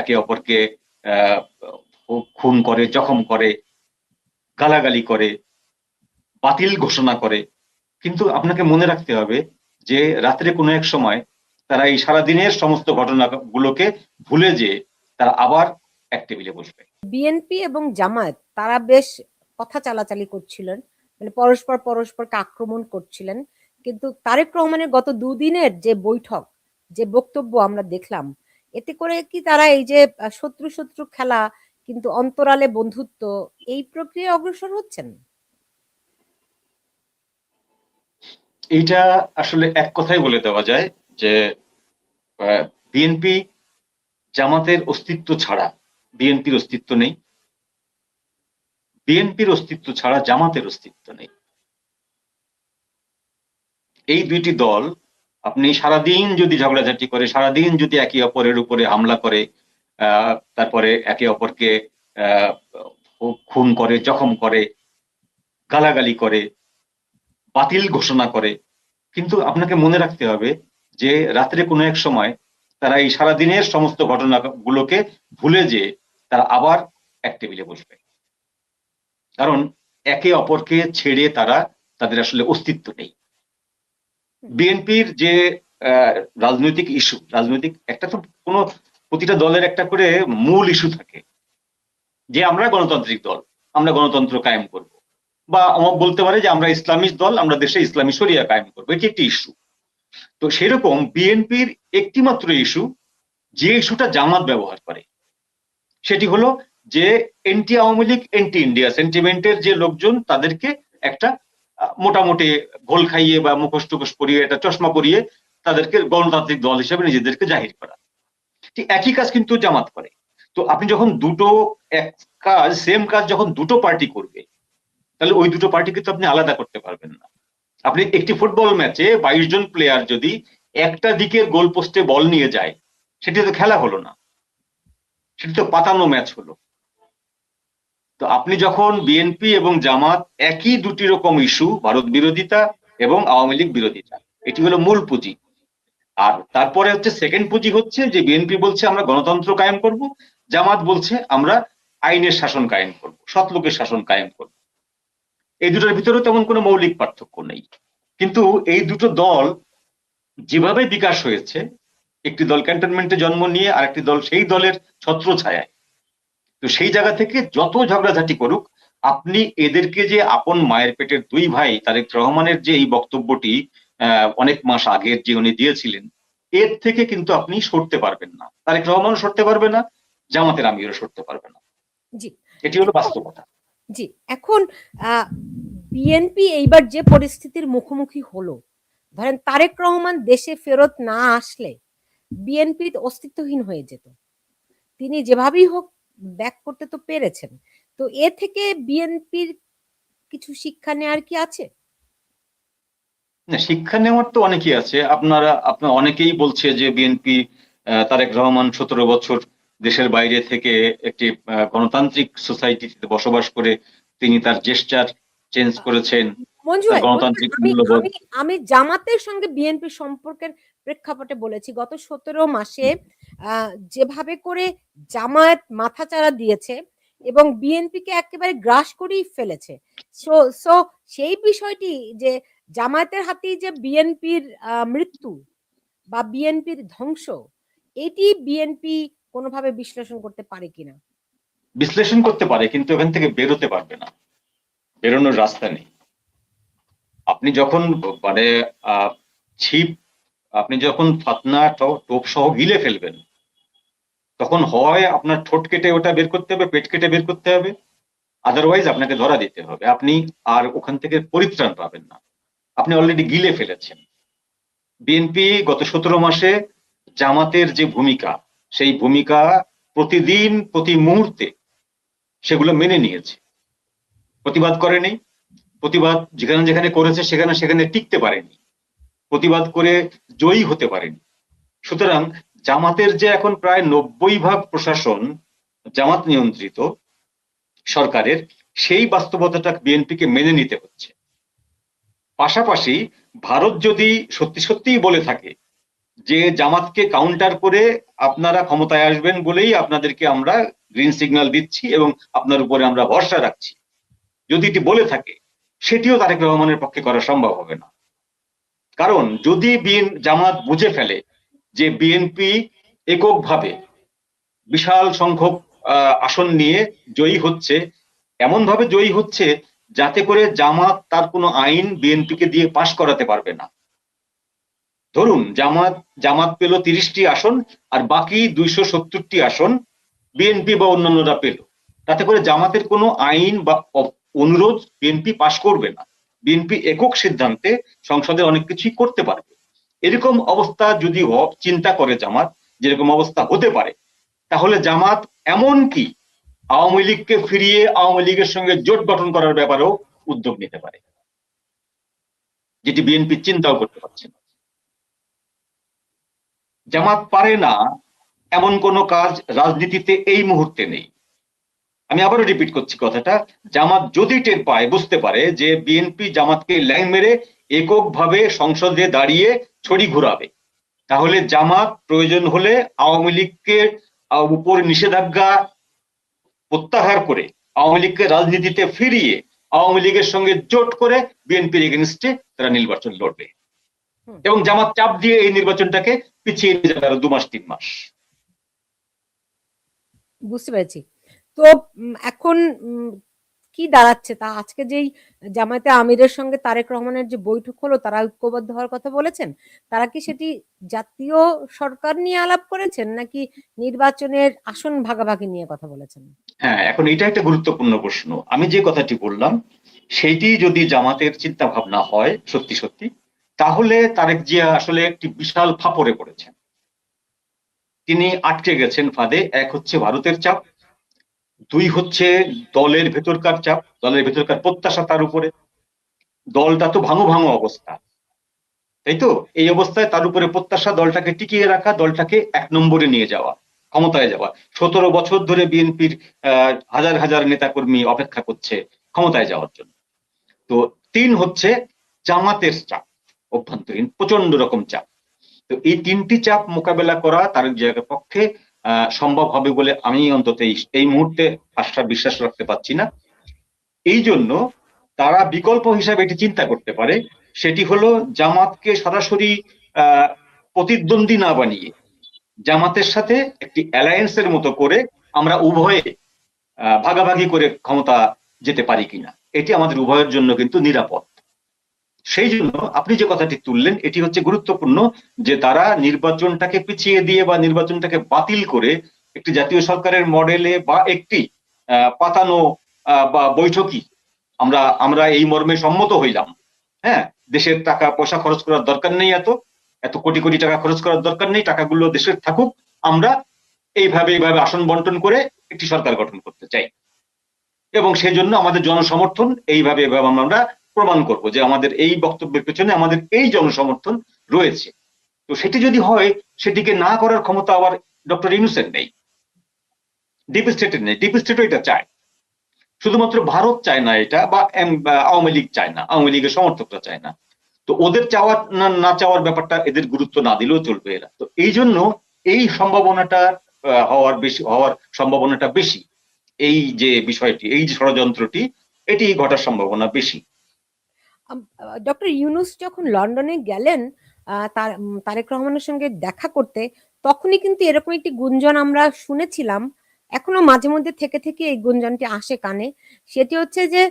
একে অপরকে খুন করে, জখম করে, গালাগালি করে, বাতিল ঘোষণা করে। কিন্তু আপনাকে মনে রাখতে হবে যে রাত্রে কোনো এক সময় তারা এই সারাদিনের সমস্ত ঘটনাগুলোকে ভুলে যে তারা আবার এক টেবিলে বসবে। বিএনপি এবং জামায়াত, তারা বেশ কথা চালাচালি করছিলেন মানে পরস্পর পরস্পরকে আক্রমণ করছিলেন। কিন্তু তারেক রহমানের গত দুদিনের যে বৈঠক, যে বক্তব্য আমরা দেখলাম এতে করে কি তারা এই যে শত্রু শত্রু খেলা কিন্তু অন্তরালে বন্ধুত্ব, এই প্রক্রিয়া অগ্রসর হচ্ছেন? এইটা আসলে এক কথাই বলে দেওয়া যায় যে বিএনপি জামাতের অস্তিত্ব ছাড়া বিএনপির অস্তিত্ব নেই। বিএনপির অস্তিত্ব ছাড়া জামাতের অস্তিত্ব নেই। এই দুইটি দল আপনি সারাদিন যদি ঝগড়াঝাটি করে, সারাদিন যদি একে অপরের উপরে হামলা করে তারপরে একে অপরকে খুন করে, জখম করে, গালাগালি করে, বাতিল ঘোষণা করে, কিন্তু আপনাকে মনে রাখতে হবে যে রাত্রে কোনো এক সময় তারা এই সারাদিনের সমস্ত ঘটনাগুলোকে ভুলে যে তারা আবার এক টেবিলে বসবে। কারণ একে অপরকে ছেড়ে তারা তাদের আসলে অস্তিত্ব নেই। বিএনপির যে রাজনৈতিক ইস্যু রাজনৈতিক একটা তো কোনো প্রতিটা দলের একটা করে মূল ইস্যু থাকে। যে আমরা গণতান্ত্রিক দল, আমরা গণতন্ত্র কায়েম করব। বা বলতে পারে যে আমরা ইসলামিক দল, আমরা দেশে ইসলামী শরিয়া কায়েম করব, এটি একটি ইস্যু তো সেরকম বিএনপির একটি মাত্র ইস্যু যে ইস্যুটা জামাত ব্যবহার করে, সেটি হলো যে anti Awami League anti India সেন্টিমেন্টের যে লোকজন, তাদেরকে একটা মোটামুটি গোল খাইয়ে বা মুখোশ টুখোশ পরিয়ে একটা চশমা পরিয়ে তাদেরকে গণতান্ত্রিক দল হিসেবে নিজেদেরকে জাহির করা। ঠিক একই কাজ কিন্তু জামাত করে। তো আপনি যখন দুটো এক কাজ সেম কাজ যখন দুটো পার্টি করবে, তাহলে ওই দুটো পার্টিকে তো আপনি আলাদা করতে পারবেন না। আপনি একটি ফুটবল ম্যাচে বাইশ জন প্লেয়ার যদি একটা দিকের গোল পোস্টে বল নিয়ে যায়, সেটি তো খেলা হলো না। সেটি তো পাতানো ম্যাচ হলো। তো আপনি যখন বিএনপি এবং জামাত একই দুটি রকম ইস্যু ভারত বিরোধিতা এবং আওয়ামী লীগ বিরোধিতা, এটি হলো মূল পুঁজি। আর তারপরে হচ্ছে সেকেন্ড পুঁজি হচ্ছে যে বিএনপি বলছে আমরা গণতন্ত্র কায়েম করব, জামাত বলছে আমরা আইনের শাসন কায়েম করব, সৎ লোকের শাসন কায়েম করব। এই দুটোর ভিতরে তেমন কোনো মৌলিক পার্থক্য নেই। কিন্তু এই দুটো দল যেভাবে বিকাশ হয়েছে, একটি দল ক্যান্টনমেন্টে জন্ম নিয়ে আরেকটি দল সেই দলের ছত্র ছায়ায় তো সেই জায়গা থেকে যত ঝগড়াঝাটি করুক আপনি এদেরকে যে আপন মায়ের পেটের দুই ভাই তারেক রহমানের যে এই বক্তব্যটি অনেক মাস আগের যে উনি দিয়েছিলেন এর থেকে কিন্তু আপনি সরতে পারবেন না। তারেক রহমানও সরতে পারবে না জামাতের আমিরও সরতে পারবে না। জি। এটি হলো বাস্তবতা। জি এখন বিএনপি এইবার যে পরিস্থিতির মুখোমুখি হলো ধরেন তারেক রহমান দেশে ফেরত না আসলে বিএনপি অস্তিত্বহীন হয়ে যেত। তিনি যেভাবেই হোক ব্যাক করতে তো পেরেছেন। তো এ থেকে বিএনপির কিছু শিক্ষা নেওয়ার কি আছে? না শিক্ষা নেওয়ার তো অনেকেই আছে। আপনারা আপনার অনেকেই বলছে যে বিএনপি তারেক রহমান সতেরো বছর দেশের বাইরে থেকে একটি গণতান্ত্রিক সোসাইটিতে বসবাস করে তিনি তার জেস্টার চেঞ্জ করেছেন। গণতান্ত্রিক মূল্যবোধ। আমি জামাতের সঙ্গে বিএনপি সম্পর্কের প্রেক্ষাপটে বলেছি, গত সতেরো মাসে যেভাবে করে জামায়াত মাথাচাড়া দিয়েছে এবং বিএনপিকে একেবারে গ্রাস করেই ফেলেছে। সো সেই বিষয়টি যে জামায়াতের হাতেই যে বিএনপির মৃত্যু বা বিএনপির ধ্বংস, এটি বিএনপি কোনোভাবে বিশ্লেষণ করতে পারে কিনা? বিশ্লেষণ করতে পারে, কিন্তু এখান থেকে বেরোতে পারবে না। বেরোনোর রাস্তা নেই। আপনি যখন মানে ছিপ আপনি যখন ফাতনা টোপ সহ গিলে ফেলবেন, তখন হয় আপনার ঠোঁট কেটে ওটা বের করতে হবে, পেট কেটে বের করতে হবে। আদারওয়াইজ আপনাকে ধরা দিতে হবে। আপনি আর ওখান থেকে পরিত্রাণ পাবেন না। আপনি অলরেডি গিলে ফেলেছেন। বিএনপি গত সতেরো মাসে জামাতের যে ভূমিকা, সেই ভূমিকা প্রতিদিন, প্রতি মুহূর্তে সেগুলো মেনে নিয়েছে। প্রতিবাদ করেনি। প্রতিবাদ যেখানে যেখানে করেছে, সেখানে সেখানে টিকতে পারেনি। প্রতিবাদ করে জয়ী হতে পারেনি। সুতরাং জামাতের যে এখন প্রায় নব্বই ভাগ প্রশাসন জামাত নিয়ন্ত্রিত সরকারের, সেই বাস্তবতাটা বিএনপিকে মেনে নিতে হচ্ছে। পাশাপাশি ভারত যদি সত্যি সত্যিই বলে থাকে যে জামাতকে কাউন্টার করে আপনারা ক্ষমতায় আসবেন বলেই আপনাদেরকে আমরা গ্রিন সিগন্যাল দিচ্ছি এবং আপনার উপরে আমরা ভরসা রাখছি, যদি এটি বলে থাকে, সেটিও তারেক রহমানের পক্ষে করা সম্ভব হবে না। কারণ যদি বিএন জামাত বুঝে ফেলে যে বিএনপি এককভাবে বিশাল সংখ্যক আসন নিয়ে জয়ী হচ্ছে এমন ভাবে জয়ী হচ্ছে যাতে করে জামাত তার কোনো আইন বিএনপিকে দিয়ে পাশ করাতে পারবে না। ধরুন জামাত জামাত পেল তিরিশটি আসন আর বাকি দুইশো সত্তরটি আসন বিএনপি বা অন্যান্যরা পেল। তাতে করে জামাতের কোনো আইন বা অনুরোধ বিএনপি পাশ করবে না। বিএনপি একক সিদ্ধান্তে সংসদে অনেক কিছুই করতে পারবে। এরকম অবস্থা যদি চিন্তা করে জামাত যেরকম অবস্থা হতে পারে, তাহলে জামাত এমন কি আওয়ামী লীগকে ফিরিয়ে আওয়ামী লীগের সঙ্গে জোট গঠন করার ব্যাপারেও উদ্যোগ নিতে পারে, যেটি বিএনপি চিন্তাও করতে পারছে না। জামাত পারে না, এমন কোনো কাজ রাজনীতিতে এই মুহূর্তে নেই। আমি আবারও রিপিট করছি কথাটা জামাত যদি টের পায় বুঝতে পারে যে বিএনপি জামাতকে ল্যাং মেরে এককভাবে সংসদে দাঁড়িয়ে ছড়ি ঘুরাবে। তাহলে জামাত প্রয়োজন হলে আওয়ামী আহ, উপর নিষেধাজ্ঞা প্রত্যাহার করে আওয়ামী লীগকে রাজনীতিতে ফিরিয়ে আওয়ামী লীগের সঙ্গে জোট করে বিএনপির এগেনস্টে তারা নির্বাচন লড়বে। এবং জামাত চাপ দিয়ে এই নির্বাচনটাকে পিছিয়ে নিয়ে যাবে আরও দু মাস তিন মাস। বুঝতে পেরেছি। তো এখন কি দাঁড়াচ্ছে? তা আজকে যেই জামায়াতে আমিরের সঙ্গে তারেক রহমানের যে বৈঠক হলো, তারা ঐক্যবদ্ধ হওয়ার কথা বলেছেন। তারা কি সেটি জাতীয় সরকার নিয়ে আলাপ করেছেন, নাকি নির্বাচনের আসন ভাগাভাগি নিয়ে কথা বলেছেন? হ্যাঁ এখন এটা একটা গুরুত্বপূর্ণ প্রশ্ন। আমি যে কথাটি বললাম, সেইটি যদি জামাতের চিন্তা ভাবনা হয়, সত্যি সত্যি, তাহলে তারেক জিয়া আসলে একটি বিশাল ফাপড়ে পড়েছেন। তিনি আটকে গেছেন ফাঁদে, এক হচ্ছে ভারতের চাপ দুই হচ্ছে দলের ভেতরকার চাপ, দলের ভেতরকার প্রত্যাশা তার উপরে। দলটা তো ভাঙো ভাঙো অবস্থা। তাই তো? এই অবস্থায় তার উপরে প্রত্যাশা, দলটাকে টিকিয়ে রাখা, দলটাকে এক নম্বরে নিয়ে যাওয়া, ক্ষমতায় যাওয়া। সতেরো বছর ধরে বিএনপির হাজার হাজার নেতাকর্মী অপেক্ষা করছে ক্ষমতায় যাওয়ার জন্য। তো তিন হচ্ছে জামাতের চাপ, অভ্যন্তরীণ প্রচণ্ড রকম চাপ। তো এই তিনটি চাপ মোকাবেলা করা তার পক্ষে সম্ভব হবে বলে আমি অন্তত এই মুহূর্তে আশা বিশ্বাস রাখতে পারছি না। এই জন্য তারা বিকল্প হিসাবে এটি চিন্তা করতে পারে। সেটি হলো জামাতকে সরাসরি প্রতিদ্বন্দ্বী না বানিয়ে জামাতের সাথে একটি অ্যালায়েন্সের মতো করে আমরা উভয়ে ভাগাভাগি করে ক্ষমতা যেতে পারি কিনা। এটি আমাদের উভয়ের জন্য কিন্তু নিরাপদ। সেই জন্য আপনি যে কথাটি তুললেন, এটি হচ্ছে গুরুত্বপূর্ণ যে তারা নির্বাচনটাকে পিছিয়ে দিয়ে বা নির্বাচনটাকে বাতিল করে একটি জাতীয় সরকারের মডেলে বা একটি পাতানো বা বৈঠকি আমরা আমরা এই মর্মে সম্মত হইলাম। হ্যাঁ দেশের টাকা, পয়সা খরচ করার দরকার নেই এত এত কোটি কোটি টাকা খরচ করার দরকার নেই, টাকাগুলো দেশের থাকুক, আমরা এইভাবে এইভাবে আসন বন্টন করে একটি সরকার গঠন করতে চাই। এবং সেই জন্য আমাদের জনসমর্থন, এইভাবে এভাবে আমরা প্রমাণ করব যে আমাদের এই বক্তব্যের পেছনে আমাদের এই জনসমর্থন রয়েছে। তো সেটি যদি হয়, সেটিকে না করার ক্ষমতা আবার ডক্টর ইউনুসের নেই। ডিপ স্টেটের নেই। ডিপ স্টেটও এটা চায়। শুধুমাত্র ভারত চায় না এটা, বা আওয়ামী লীগ চায় না, আওয়ামী লীগের সমর্থকরা চায় না। তো ওদের চাওয়ার না চাওয়ার ব্যাপারটা এদের গুরুত্ব না দিলেও চলবে এরা। তো এই জন্য এই সম্ভাবনাটা হওয়ার বেশি, হওয়ার সম্ভাবনাটা বেশি। এই যে বিষয়টি, এই ষড়যন্ত্রটি, এটি ঘটার সম্ভাবনা বেশি। ডক্টর ইউনুস যখন লন্ডনে গেলেন তার তারেক রহমানের সঙ্গে দেখা করতে, তখনই কিন্তু এরকম একটি গুঞ্জন আমরা শুনেছিলাম। এখনও মাঝে মধ্যে থেকে থেকে এই গুঞ্জনটি আসে কানে। সেটি হচ্ছে যে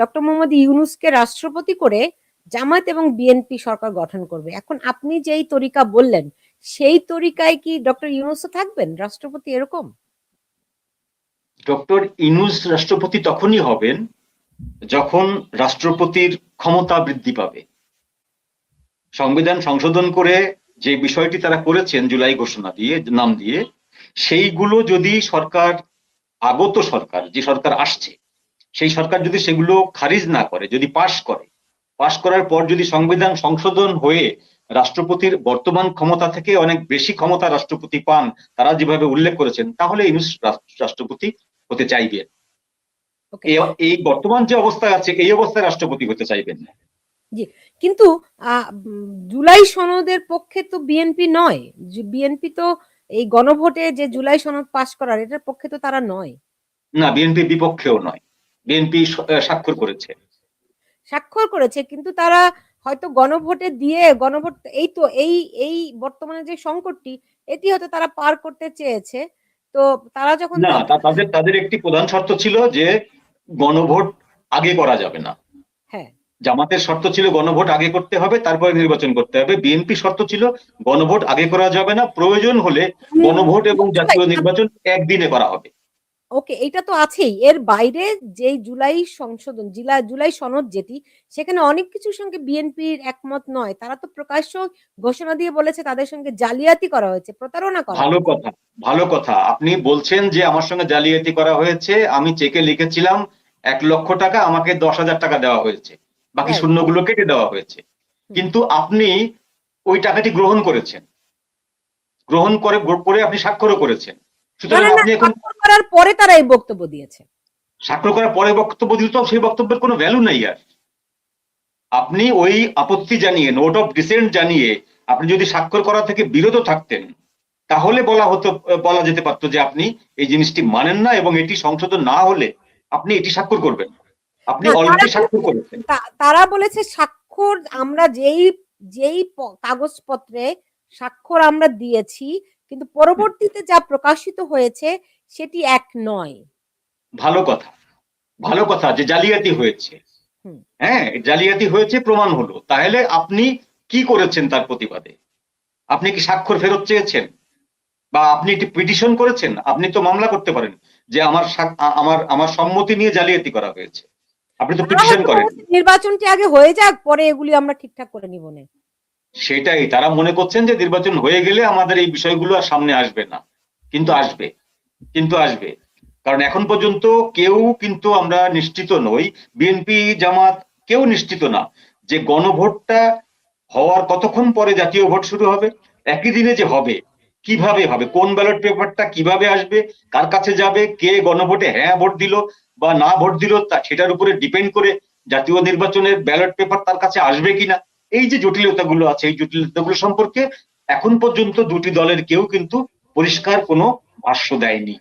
ডক্টর মোহাম্মদ ইউনুসকে রাষ্ট্রপতি করে জামায়াত এবং বিএনপি সরকার গঠন করবে। এখন আপনি যেই তরিকা বললেন, সেই তরিকায় কি ডক্টর ইউনুসও থাকবেন? রাষ্ট্রপতি এরকম? ডক্টর ইনুস রাষ্ট্রপতি তখনই হবেন যখন রাষ্ট্রপতির ক্ষমতা বৃদ্ধি পাবে, সংবিধান সংশোধন করে যে বিষয়টি তারা করেছেন জুলাই ঘোষণা দিয়ে, নাম দিয়ে, সেইগুলো যদি সরকার, আগত সরকার, যে সরকার আসছে, সেই সরকার যদি সেগুলো খারিজ না করে, যদি পাশ করে, পাশ করার পর যদি সংবিধান সংশোধন হয়ে রাষ্ট্রপতির বর্তমান ক্ষমতা থেকে অনেক বেশি ক্ষমতা রাষ্ট্রপতি পান, তারা যেভাবে উল্লেখ করেছেন, তাহলে রাষ্ট্রপতি হতে চাইবেন। এই- বর্তমান যে অবস্থায় আছে এই অবস্থায় রাষ্ট্রপতি হতে চাইবেন না। কিন্তু জুলাই সনদের পক্ষে তো বিএনপি নয়। বিএনপি তো এই গণভোটে যে জুলাই সনদ পাশ করার এটার পক্ষে তো তারা নয়। না বিএনপি বিপক্ষেও নয়। বিএনপি স্বাক্ষর করেছে। স্বাক্ষর করেছে কিন্তু তারা হয়তো গণভোটে দিয়ে গণভোট এই তো এই এই বর্তমানে যে সংকটটি এটি হয়তো তারা পার করতে চেয়েছে। তো তারা যখন না তাদের তাদের একটি প্রধান শর্ত ছিল যে গণভোট আগে করা যাবে না। হ্যাঁ। জামাতের শর্ত ছিল গণভোট আগে করতে হবে তারপরে নির্বাচন করতে হবে। বিএনপি শর্ত ছিল গণভোট আগে করা যাবে না। প্রয়োজন হলে গণভোট এবং জাতীয় নির্বাচন একদিনে করা হবে। ওকে এটা তো আছেই। এর বাইরে যে জুলাই সংশোধন জুলাই জুলাই সনদ যেটি সেখানে অনেক কিছুর সঙ্গে বিএনপির একমত নয়। তারা তো প্রকাশ্য ঘোষণা দিয়ে বলেছে তাদের সঙ্গে জালিয়াতি করা হয়েছে প্রতারণা করা ভালো কথা ভালো কথা। আপনি বলছেন যে আমার সঙ্গে জালিয়াতি করা হয়েছে আমি চেকে লিখেছিলাম এক লক্ষ টাকা আমাকে দশ হাজার টাকা দেওয়া হয়েছে বাকি. শূন্যগুলো কেটে দেওয়া হয়েছে। কিন্তু আপনি ওই টাকাটি গ্রহণ করেছেন। গ্রহণ করে করে আপনি স্বাক্ষরও করেছেন। সুতরাং আপনি এখন করার পরে তারা এই বক্তব্য দিয়েছে। স্বাক্ষর করার পরে বক্তব্য দিল তো সেই বক্তব্যের কোনো ভ্যালু নাই আর। আপনি ওই আপত্তি জানিয়ে নোট অফ ডিসেন্ট জানিয়ে আপনি যদি স্বাক্ষর করা থেকে বিরত থাকতেন তাহলে বলা হতো বলা যেতে পারতো যে আপনি এই জিনিসটি মানেন না এবং এটি সংশোধন না হলে আপনি এটি স্বাক্ষর করবেন আপনি অলরেডি স্বাক্ষর করেছেন। তারা বলেছে স্বাক্ষর আমরা যেই যেই কাগজপত্রে স্বাক্ষর আমরা দিয়েছি কিন্তু পরবর্তীতে যা প্রকাশিত হয়েছে সেটি এক নয়। ভালো কথা। ভালো কথা যে জালিয়াতি হয়েছে। হ্যাঁ জালিয়াতি হয়েছে প্রমাণ হলো। তাহলে আপনি কি করেছেন তার প্রতিবাদে? আপনি কি স্বাক্ষর ফেরত চেয়েছেন? বা আপনি একটি পিটিশন করেছেন? আপনি তো মামলা করতে পারেন যে আমার আমার আমার সম্মতি নিয়ে জালিয়াতি করা হয়েছে। আপনি তো পিটিশন করেন নির্বাচনটি আগে হয়ে যাক পরে এগুলি আমরা ঠিকঠাক করে নিব না। সেটাই তারা মনে করছেন যে নির্বাচন হয়ে গেলে আমাদের এই বিষয়গুলো আর সামনে আসবে না। কিন্তু আসবে। কিন্তু আসবে। কারণ এখন পর্যন্ত কেউ কিন্তু আমরা নিশ্চিত নই, বিএনপি, জামাত কেউ নিশ্চিত না যে গণভোটটা হওয়ার কতক্ষণ পরে জাতীয় ভোট শুরু হবে, একই দিনে যে হবে, কীভাবে হবে, কোন ব্যালট পেপারটা কীভাবে আসবে, কার কাছে যাবে, কে গণভোটে হ্যাঁ ভোট দিল বা না ভোট দিল, তা সেটার উপরে ডিপেন্ড করে জাতীয় নির্বাচনের ব্যালট পেপার তার কাছে আসবে কিনা। এই যে জটিলতাগুলো আছে, এই জটিলতাগুলো সম্পর্কে এখন পর্যন্ত দুটি দলের কেউ কিন্তু পরিষ্কার কোনো Acho daí